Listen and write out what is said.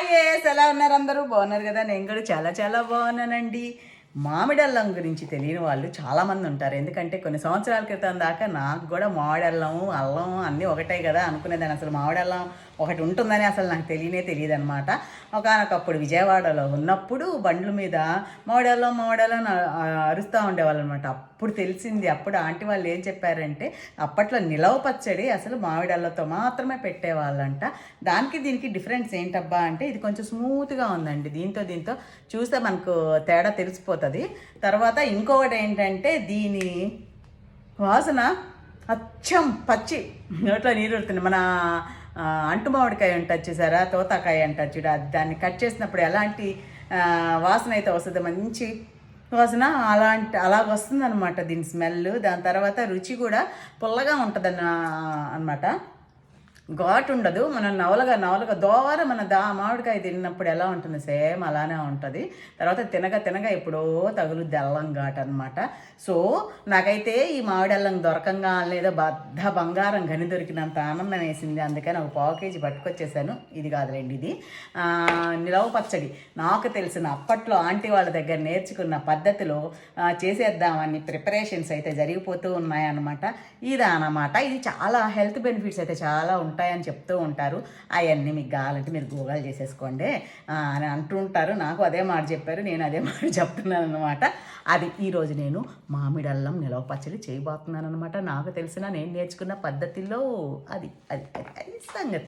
Hi yes ఎలా ఉన్నారు అందరూ? బాగున్నారు కదా. నేను కూడా చాలా చాలా బాగున్నానండి. మామిడి అల్లం గురించి తెలియని వాళ్ళు చాలామంది ఉంటారు. ఎందుకంటే కొన్ని సంవత్సరాల క్రితం దాకా నాకు కూడా మామిడి అల్లం అల్లం అన్నీ ఒకటే కదా అనుకునేదాన్ని. అసలు మామిడి అల్లం ఒకటి ఉంటుందని అసలు నాకు తెలియనే తెలియదు అనమాట ఒకనొకప్పుడు విజయవాడలో ఉన్నప్పుడు బండ్ల మీద మామిడి అల్లం మామిడి అల్లం అరుస్తూ ఉండేవాళ్ళు అనమాట అప్పుడు తెలిసింది అప్పుడు ఆంటీ వాళ్ళు ఏం చెప్పారంటే అప్పట్లో నిలవ పచ్చడి అసలు మామిడల్లతో మాత్రమే పెట్టేవాళ్ళంట. దానికి దీనికి డిఫరెన్స్ ఏంటబ్బా? అంటే ఇది కొంచెం స్మూత్గా ఉందండి. దీంతో దీంతో చూస్తే మనకు తేడా తెలిసిపోతుంది. తర్వాత ఇంకొకటి ఏంటంటే దీని వాసన అచ్చం పచ్చి. నోట్లో నీరు పెడుతుంది మన అంటు మామిడికాయ ఉంటుంది చూసారా? తోతాకాయ అంటారు చూడ. దాన్ని కట్ చేసినప్పుడు ఎలాంటి వాసన అయితే వస్తుంది మంచి వాసన అలాంటి అలాగ వస్తుంది అనమాట దీని స్మెల్ దాని తర్వాత రుచి కూడా పుల్లగా ఉంటుంది అనమాట ఘాటు ఉండదు మనం నవలగా నవలగా దోర మన దా మామిడికాయ తిన్నప్పుడు ఎలా ఉంటుంది? సేమ్ అలానే ఉంటుంది. తర్వాత తినగా తినగా ఎప్పుడో తగులుద్ది అల్లం ఘాట్ అనమాట సో నాకైతే ఈ మామిడి అల్లం దొరకంగా లేదా బద్ద బంగారం గని దొరికినంత ఆనందం వేసింది. అందుకని ఒక పావు కేజీ పట్టుకొచ్చేసాను. ఇది కాదులేండి ఇది. నిలవ పచ్చడి. నాకు తెలిసిన అప్పట్లో ఆంటీ వాళ్ళ దగ్గర నేర్చుకున్న పద్ధతిలో చేసేద్దామని ప్రిపరేషన్స్ అయితే జరిగిపోతూ ఉన్నాయన్నమాట. ఇది అన్నమాట ఇది చాలా హెల్త్ బెనిఫిట్స్ అయితే చాలా ఉంటాయి. ఉంటాయని చెప్తూ ఉంటారు. అవన్నీ మీకు కావాలంటే మీరు గూగుల్ చేసేసుకోండి. అని అంటూ ఉంటారు. నాకు అదే మాట చెప్పారు. నేను అదే మాట చెప్తున్నాను అనమాట అది ఈరోజు నేను మామిడి అల్లం నిలవ పచ్చడి చేయబోతున్నాను అనమాట నాకు తెలిసిన నేను నేర్చుకున్న పద్ధతిలో అది అది అది సంగతి.